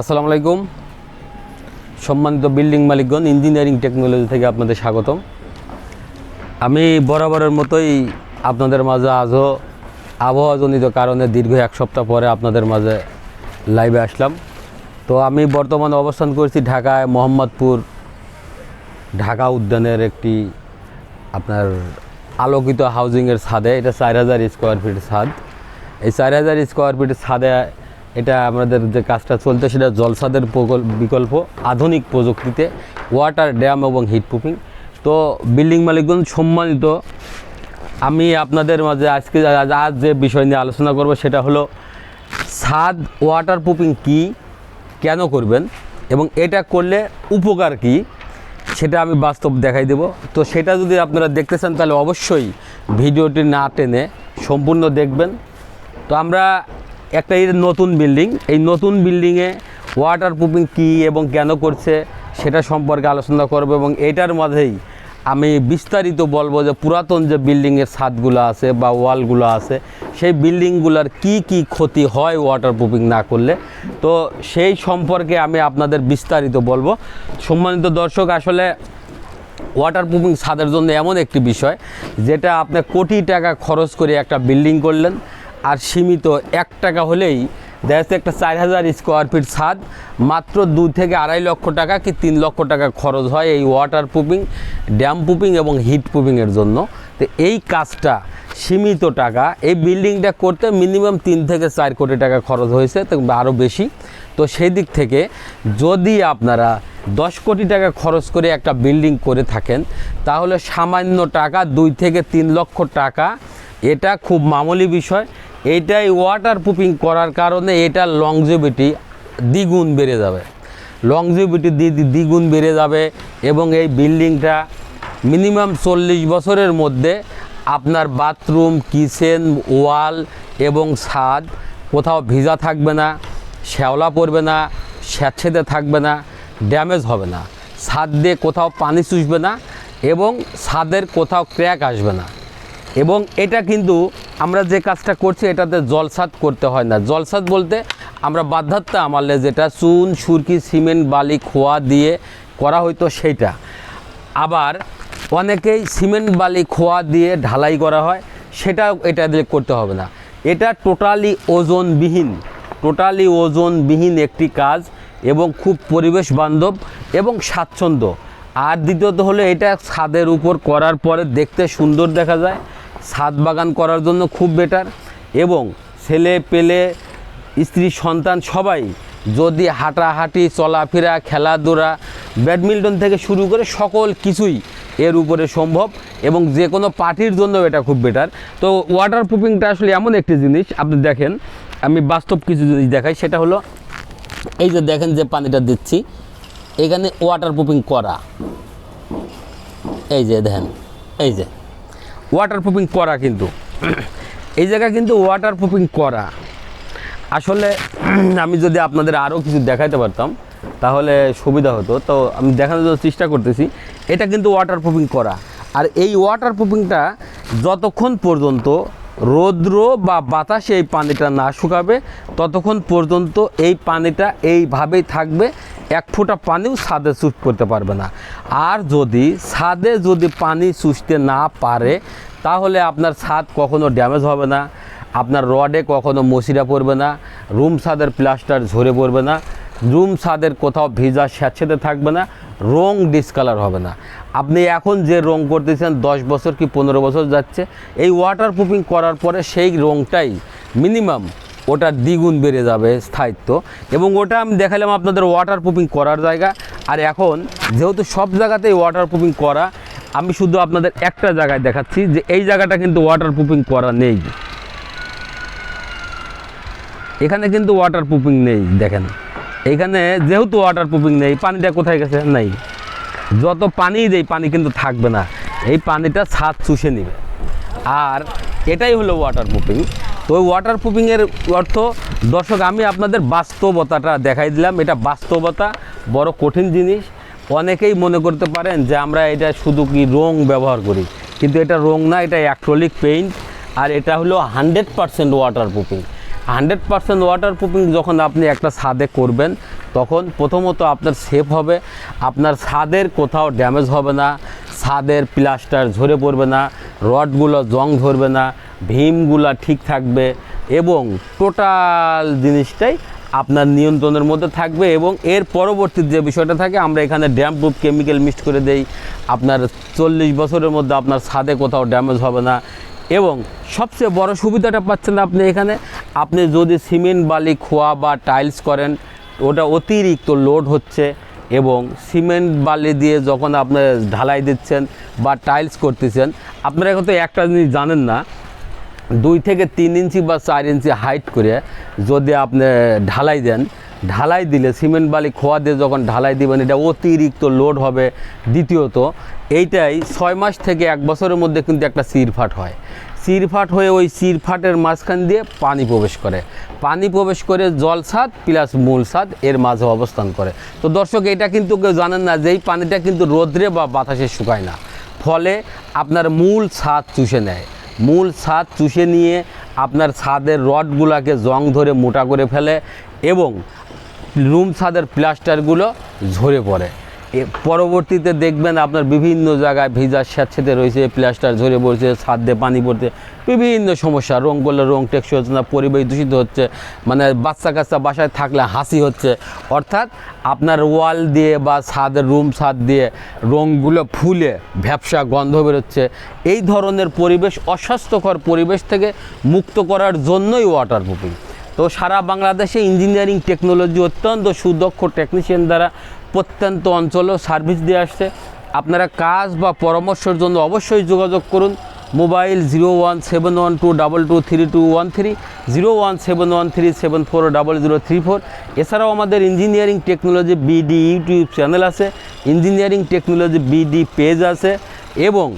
আসসালামু আলাইকুম। সম্মানিত বিল্ডিং মালিকগণ, ইঞ্জিনিয়ারিং টেকনোলজি থেকে আপনাদের স্বাগতম। আমি বরাবরের মতোই আপনাদের মাঝে আজও আবহাওয়াজনিত কারণে দীর্ঘ এক সপ্তাহ পরে আপনাদের মাঝে লাইভে আসলাম। তো আমি বর্তমানে অবস্থান করছি ঢাকায়, মোহাম্মদপুর, ঢাকা উদ্যানের একটি আপনার আলোকিত হাউজিংয়ের ছাদে। এটা চার হাজার স্কোয়ার ফিট ছাদ। এই চার হাজার স্কোয়ার ফিটের ছাদে এটা আমাদের যে কাজটা চলছে সেটা জলসাদের বিকল্প আধুনিক প্রযুক্তিতে ওয়াটার ড্যাম এবং হিট প্রুফিং তো বিল্ডিং মালিকগণ, সম্মানিত, আমি আপনাদের মাঝে আজকে আজ আজ যে বিষয় নিয়ে আলোচনা করব সেটা হলো ছাদ ওয়াটার প্রুফিং কী, কেন করবেন এবং এটা করলে উপকার কী, সেটা আমি বাস্তব দেখাই দেব। তো সেটা যদি আপনারা দেখতে চান, তাহলে অবশ্যই ভিডিওটি না টেনে সম্পূর্ণ দেখবেন। তো আমরা একটা এই নতুন বিল্ডিং এই নতুন বিল্ডিংয়ে ওয়াটার প্রুফিং কী এবং কেন করছে সেটা সম্পর্কে আলোচনা করব এবং এটার মাঝেই আমি বিস্তারিত বলব যে পুরাতন যে বিল্ডিংয়ের ছাদগুলো আছে বা ওয়ালগুলো আছে, সেই বিল্ডিংগুলোর কি কি ক্ষতি হয় ওয়াটার প্রুফিং না করলে? তো সেই সম্পর্কে আমি আপনাদের বিস্তারিত বলব। সম্মানিত দর্শক, আসলে ওয়াটার প্রুফিং ছাদের জন্য এমন একটি বিষয়, যেটা আপনি কোটি টাকা খরচ করে একটা বিল্ডিং করলেন। আর সীমিত এক টাকা হলেই দেখা যাচ্ছে একটা চার হাজার স্কোয়ার ফিট ছাদ, মাত্র দু থেকে আড়াই লক্ষ টাকা কি তিন লক্ষ টাকা খরচ হয় এই ওয়াটার প্রুফিং ড্যাম প্রুফিং এবং হিট প্রুফিংয়ের জন্য। তো এই কাজটা সীমিত টাকা, এই বিল্ডিংটা করতে মিনিমাম তিন থেকে চার কোটি টাকা খরচ হয়েছে, তো আরও বেশি। তো সেই দিক থেকে যদি আপনারা দশ কোটি টাকা খরচ করে একটা বিল্ডিং করে থাকেন, তাহলে সামান্য টাকা, দুই থেকে তিন লক্ষ টাকা, এটা খুব মামুলি বিষয়। এইটাই ওয়াটার প্রুফিং করার কারণে এটা লংজিভিটি দ্বিগুণ বেড়ে যাবে। লংজিভিটি দ্বিগুণ বেড়ে যাবে এবং এই বিল্ডিংটা মিনিমাম চল্লিশ বছরের মধ্যে আপনার বাথরুম কিচেন ওয়াল এবং ছাদ কোথাও ভিজা থাকবে না, শ্যাওলা পড়বে না, স্যাঁতসেঁতে থাকবে না ড্যামেজ হবে না। ছাদ দিয়ে কোথাও পানি চুষবে না এবং ছাদের কোথাও ক্র্যাক আসবে না। এবং এটা কিন্তু আমরা যে কাজটা করছি, এটাতে জলসাদ করতে হয় না। জলসাদ বলতে আমরা বাধ্যাত্ম আমারলে যেটা, চুন, সুরকি, সিমেন্ট, বালি, খোয়া দিয়ে করা হইতো সেইটা। আবার অনেকেই সিমেন্ট, বালি, খোয়া দিয়ে ঢালাই করা হয়, সেটাও এটা দিয়ে করতে হবে না। এটা টোটালি ওজনবিহীন টোটালি ওজনবিহীন একটি কাজ এবং খুব পরিবেশ বান্ধব এবং স্বাচ্ছন্দ্য। আর দ্বিতীয়ত হলো এটা ছাদের উপর করার পরে দেখতে সুন্দর দেখা যায়। ছাদ বাগান করার জন্য খুব বেটার এবং ছেলে পেলে, স্ত্রী, সন্তান সবাই যদি হাঁটাহাঁটি, চলাফেরা, খেলাধুলা, ব্যাডমিন্টন থেকে শুরু করে সকল কিছুই এর উপরে সম্ভব এবং যে কোনো পার্টির জন্য এটা খুব বেটার তো ওয়াটার প্রুফিংটা আসলে এমন একটি জিনিস, আপনি দেখেন, আমি বাস্তব কিছু জিনিস দেখাই, সেটা হলো এই যে দেখেন যে পানিটা দিচ্ছি, এখানে ওয়াটার প্রুফিং করা। এই যে দেখেন, এই যে। ওয়াটার প্রুফিং করা কিন্তু। এই জায়গায় কিন্তু ওয়াটার প্রুফিং করা। আসলে আমি যদি আপনাদের আরও কিছু দেখাইতে পারতাম, তাহলে সুবিধা হতো। তো আমি দেখানোর জন্য চেষ্টা করতেছি। এটা কিন্তু ওয়াটার প্রুফিং করা। আর এই ওয়াটার প্রুফিংটা যতক্ষণ পর্যন্ত রৌদ্র বা বাতাসে এই পানিটা না শুকাবে, ততক্ষণ পর্যন্ত এই পানিটা এইভাবেই থাকবে। এক ফোঁটা পানিও ছাদে চুষ করতে পারবে না। আর যদি ছাদে যদি পানি চুষতে না পারে, তাহলে আপনার ছাদ কখনো ড্যামেজ হবে না, আপনার রডে কখনো মশিরা পড়বে না, রুম ছাদের প্লাস্টার ঝরে পড়বে না, রুম ছাদের কোথাও ভিজা স্যাঁতসেঁতে থাকবে না, রং ডিসকালার হবে না। আপনি এখন যে রং করতেছেন, দশ বছর কি পনেরো বছর যাচ্ছে, এই ওয়াটার প্রুফিং করার পরে সেই রংটাই মিনিমাম ওটার দ্বিগুণ বেড়ে যাবে স্থায়িত্ব। এবং ওটা আমি দেখালাম আপনাদের ওয়াটার প্রুফিং করার জায়গা। আর এখন যেহেতু সব জায়গাতেই ওয়াটার প্রুফিং করা, আমি শুধু আপনাদের একটা জায়গায় দেখাচ্ছি যে এই জায়গাটা কিন্তু ওয়াটার প্রুফিং করা নেই। এখানে কিন্তু ওয়াটার প্রুফিং নেই, দেখেন। এখানে যেহেতু ওয়াটার প্রুফিং নেই, পানিটা কোথায় গেছে? নেই। যত পানি দেই, পানি কিন্তু থাকবে না। এই পানিটা ছাদ চুষে নেবে। আর এটাই হলো ওয়াটার প্রুফিং তো ওই ওয়াটার প্রুফিংয়ের অর্থ, দর্শক, আমি আপনাদের বাস্তবতাটা দেখাই দিলাম। এটা বাস্তবতা, বড় কঠিন জিনিস। অনেকেই মনে করতে পারেন যে আমরা এটা শুধু কি রং ব্যবহার করি, কিন্তু এটা রং না, এটা অ্যাক্রোলিক পেইন্ট আর এটা হলো hundred percent water proofing hundred percent water proofing যখন আপনি একটা ছাদে করবেন, তখন প্রথমত আপনার সেফ হবে। আপনার ছাদের কোথাও ড্যামেজ হবে না। ছাদের প্লাস্টার ঝরে পড়বে না, রডগুলো জং ধরবে না, ভীমগুলো ঠিক থাকবে এবং টোটাল জিনিসটাই আপনার নিয়ন্ত্রণের মধ্যে থাকবে এবং এর পরবর্তী যে বিষয়টা থাকে, আমরা এখানে ড্যাম প্রুফ কেমিক্যাল মিক্সড করে দেই। আপনার চল্লিশ বছরের মধ্যে আপনার ছাদে কোথাও ড্যামেজ হবে না এবং সবচেয়ে বড় সুবিধাটা পাচ্ছেন আপনি এখানে। আপনি যদি সিমেন্ট বালি, খোয়া বা টাইলস করেন, ওটা অতিরিক্ত লোড হচ্ছে। এবং সিমেন্ট বালি দিয়ে যখন আপনি ঢালাই দিচ্ছেন বা টাইলস করতেছেন, আপনারা এখন তো একটা জিনিস জানেন না, দুই থেকে তিন ইঞ্চি বা চার ইঞ্চি হাইট করে যদি আপনি ঢালাই দেন, ঢালাই দিলে সিমেন্ট বালি খোয়া দিয়ে যখন ঢালাই দিবেন, এটা অতিরিক্ত লোড হবে। দ্বিতীয়ত, এইটাই ছয় মাস থেকে এক বছরের মধ্যে কিন্তু একটা চিরফাট হয়। চিরফাট হয়ে ওই চিরফাটের মাঝখান দিয়ে পানি প্রবেশ করে। পানি প্রবেশ করে জল ছাদ প্লাস মূল ছাদ এর মাঝে অবস্থান করে। তো দর্শক, এটা কিন্তু কেউ জানেন না যে এই পানিটা কিন্তু রোদ্রে বা বাতাসে শুকায় না। ফলে আপনার মূল ছাদ চুষে নেয়। মূল ছাদ চুষে নিয়ে আপনার ছাদের রডগুলোকে জং ধরে মোটা করে ফেলে এবং রুম ছাদের প্লাস্টারগুলো ঝরে পড়ে। পরবর্তীতে দেখবেন আপনার বিভিন্ন জায়গায় ভিজা স্যাঁতসেঁতে রয়েছে, প্লাস্টার ঝরে পড়ছে, ছাদ দিয়ে পানি পড়ছে, বিভিন্ন সমস্যা, রং করলে রং টেকসই হচ্ছে না, পরিবেশ দূষিত হচ্ছে মানে বাচ্চা কাচ্চা বাসায় থাকলে হাসি হচ্ছে। অর্থাৎ আপনার ওয়াল দিয়ে বা ছাদের রুম ছাদ দিয়ে রঙগুলো ফুলে ভ্যাবসা গন্ধ বেরোচ্ছে। এই ধরনের পরিবেশ, অস্বাস্থ্যকর পরিবেশ থেকে মুক্ত করার জন্যই ওয়াটার প্রুফিং তো সারা বাংলাদেশে ইঞ্জিনিয়ারিং টেকনোলজি অত্যন্ত সুদক্ষ টেকনিশিয়ান দ্বারা প্রত্যন্ত অঞ্চলেও সার্ভিস দিয়ে আসছে। আপনারা কাজ বা পরামর্শের জন্য অবশ্যই যোগাযোগ করুন। Mobile zero one seven one two double two three two one three, zero one seven one three seven four double zero three four. এছাড়াও আমাদের engineering technology BD YouTube channel আছে। ইঞ্জিনিয়ারিং টেকনোলজি বিডি পেজ আছে এবং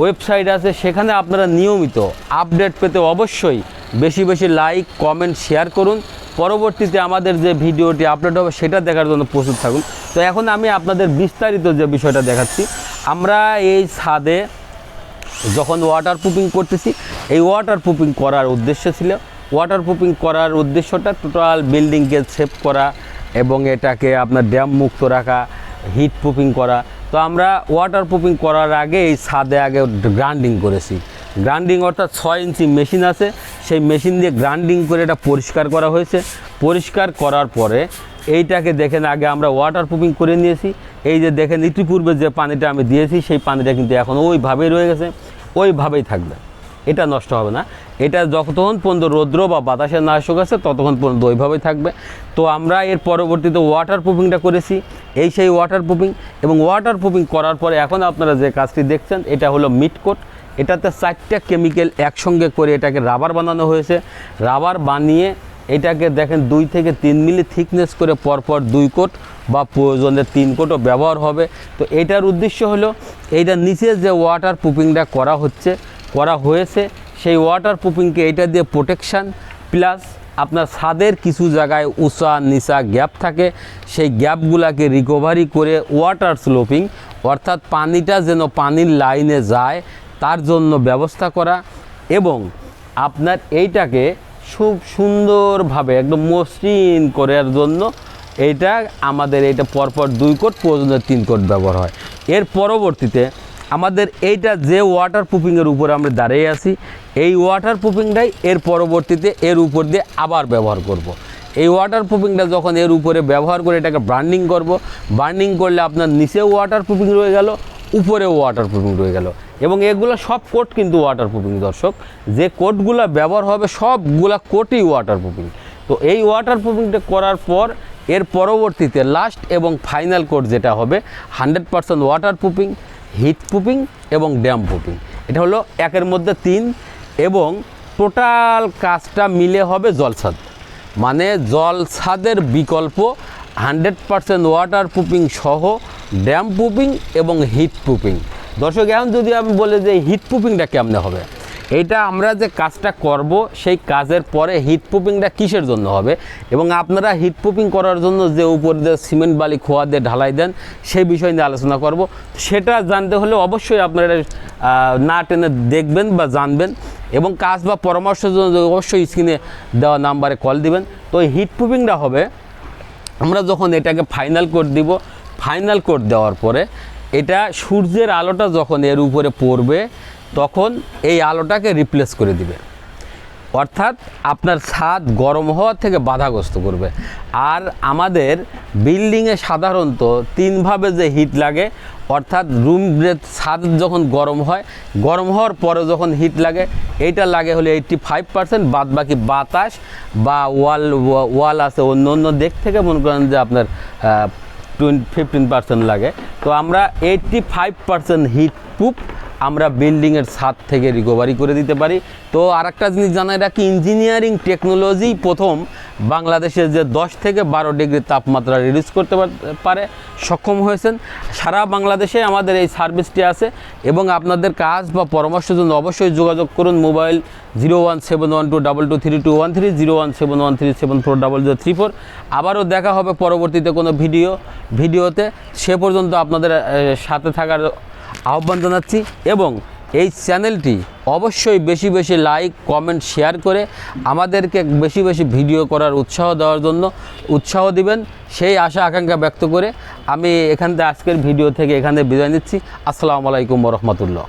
website আছে। সেখানে আপনারা নিয়মিত update পেতে অবশ্যই বেশি বেশি লাইক কমেন্ট শেয়ার করুন। পরবর্তীতে আমাদের যে ভিডিওটি আপলোড হবে, সেটা দেখার জন্য প্রস্তুত থাকুন। তো এখন আমি আপনাদের বিস্তারিত যে বিষয়টা দেখাচ্ছি, আমরা এই ছাদে যখন ওয়াটার প্রুফিং করতেছি, এই ওয়াটার প্রুফিং করার উদ্দেশ্য ছিল। ওয়াটার প্রুফিং করার উদ্দেশ্যটা টোটাল বিল্ডিংকে সেভ করা এবং এটাকে আপনার ড্যাম মুক্ত রাখা হিট প্রুফিং করা। তো আমরা ওয়াটার প্রুফিং করার আগে এই ছাদে আগে গ্রাইন্ডিং করেছি। গ্রাইন্ডিং অর্থাৎ ছয় ইঞ্চি মেশিন আছে। সেই মেশিন দিয়ে গ্রাইন্ডিং করে এটা পরিষ্কার করা হয়েছে। পরিষ্কার করার পরে এইটাকে দেখেন, আগে আমরা ওয়াটার প্রুফিং করে নিয়েছি। এই যে দেখেন, ইতিপূর্বে যে পানিটা আমি দিয়েছি, সেই পানিটা কিন্তু এখন ওইভাবেই রয়ে গেছে। ওইভাবেই থাকবে। এটা নষ্ট হবে না। এটা যতক্ষণ পর্যন্ত রৌদ্র বা বাতাসে না গেছে ততক্ষণ পর্যন্ত ওইভাবেই থাকবে। তো আমরা এর পরবর্তীতে ওয়াটার প্রুফিংটা করেছি। এই সেই ওয়াটার প্রুফিং এবং ওয়াটার প্রুফিং করার পরে এখন আপনারা যে কাজটি দেখছেন, এটা হলো মিট কোট এটাতে চারটা কেমিক্যাল একসঙ্গে করে এটাকে রাবার বানানো হয়েছে। রাবার বানিয়ে এটাকে দেখেন দুই থেকে তিন মিলি থিকনেস করে পরপর দুই কোট বা প্রয়োজনে তিন কোটও ব্যবহার হবে। তো এটার উদ্দেশ্য হলো এইটার নিচে যে ওয়াটার প্রুফিংটা করা হচ্ছে, করা হয়েছে, সেই ওয়াটার প্রুফিংকে এটা দিয়ে প্রোটেকশান প্লাস আপনার ছাদের কিছু জায়গায় উঁচা নিচা গ্যাপ থাকে, সেই গ্যাপগুলাকে রিকভারি করে ওয়াটার স্লোপিং অর্থাৎ পানিটা যেন পানির লাইনে যায় তার জন্য ব্যবস্থা করা এবং আপনার এইটাকে খুব সুন্দরভাবে একদম মসৃণ করার জন্য এইটা আমাদের এইটা পরপর দুই কোট, প্রয়োজনে তিন কোট ব্যবহার হয় এর পরবর্তীতে আমাদের এইটা যে ওয়াটার প্রুফিংয়ের উপরে আমরা দাঁড়িয়ে আছি, এই ওয়াটার প্রুফিংটাই এর পরবর্তীতে এর উপর দিয়ে আবার ব্যবহার করব। এই ওয়াটার প্রুফিংটা যখন এর উপরে ব্যবহার করে এটাকে বার্নিং করব বার্নিং করলে আপনার নিচেও ওয়াটার প্রুফিং রয়ে গেল উপরেও ওয়াটার প্রুফিং রয়ে গেল। এবং এগুলো সব কোট কিন্তু ওয়াটার প্রুফিং দর্শক। যে কোটগুলো ব্যবহার হবে, সবগুলা কোটই ওয়াটার প্রুফিং তো এই ওয়াটার প্রুফিংটা করার পর, এর পরবর্তীতে লাস্ট এবং ফাইনাল কোট যেটা হবে hundred percent water proofing heat proofing এবং ড্যাম প্রুফিং এটা হলো একের মধ্যে তিন এবং টোটাল কাজটা মিলে হবে জলছাদ মানে জলছাদের বিকল্প হান্ড্রেড পার্সেন্ট ওয়াটার প্রুফিং সহ ড্যাম প্রুফিং এবং হিট প্রুফিং। দর্শক, এখন যদি আমি বলে যে হিট প্রুফিংটা কেমনে হবে? এটা আমরা যে কাজটা করব, সেই কাজের পরে হিট প্রুফিংটা কিসের জন্য হবে? এবং আপনারা হিট প্রুফিং করার জন্য যে উপর দিয়ে সিমেন্ট বালি খোয়া দিয়ে ঢালাই দেন, সেই বিষয় নিয়ে আলোচনা করব। সেটা জানতে হলে অবশ্যই আপনারা না টেনে দেখবেন বা জানবেন এবং কাজ বা পরামর্শের জন্য অবশ্যই স্ক্রিনে দেওয়া নাম্বারে কল দিবেন। তো হিট প্রুফিংটা হবে আমরা যখন এটাকে ফাইনাল কোড দিব ফাইনাল কোড দেওয়ার পরে এটা সূর্যের আলোটা যখন এর উপরে পড়বে, তখন এই আলোটাকে রিপ্লেস করে দিবে। অর্থাৎ আপনার ছাদ গরম হওয়ার থেকে বাধাগ্রস্ত করবে। আর আমাদের বিল্ডিংয়ে সাধারণত তিনভাবে যে হিট লাগে অর্থাৎ রুম ছাদ যখন গরম হয়, গরম হওয়ার পরে যখন হিট লাগে, এইটা লাগে হলে এইটটি ফাইভ পার্সেন্ট বাদ বাকি বাতাস বা ওয়াল ওয়াল আছে অন্য অন্য দিক থেকে মনে করেন যে আপনার টোয়েন্টি ফিফটিন পার্সেন্ট লাগে। তো আমরা eighty five percent heat proof আমরা বিল্ডিংয়ের ছাদ থেকে রিকভারি করে দিতে পারি। তো আরেকটা জিনিস জানাই রাখি ইঞ্জিনিয়ারিং টেকনোলজি প্রথম বাংলাদেশের যে দশ থেকে বারো ডিগ্রি তাপমাত্রা রিডিউস করতে পারে, সক্ষম হয়েছেন। সারা বাংলাদেশে আমাদের এই সার্ভিসটি আছে এবং আপনাদের কাজ বা পরামর্শের জন্য অবশ্যই যোগাযোগ করুন mobile zero one seven one two double two three two one three, zero one seven one three seven four double zero three four. আবারও দেখা হবে পরবর্তীতে কোনো ভিডিও, ভিডিওতে। সে পর্যন্ত আপনাদের সাথে থাকার আহ্বান জানাচ্ছি এবং এই চ্যানেলটি অবশ্যই বেশি বেশি লাইক, কমেন্ট, শেয়ার করে আমাদেরকে বেশি বেশি ভিডিও করার উৎসাহ দেওয়ার জন্য উৎসাহ দিবেন। সেই আশা, আকাঙ্ক্ষা ব্যক্ত করে আমি এখান থেকে আজকের ভিডিও থেকে এখানে বিদায় নিচ্ছি। আসসালামু আলাইকুম রহমতুল্লাহ।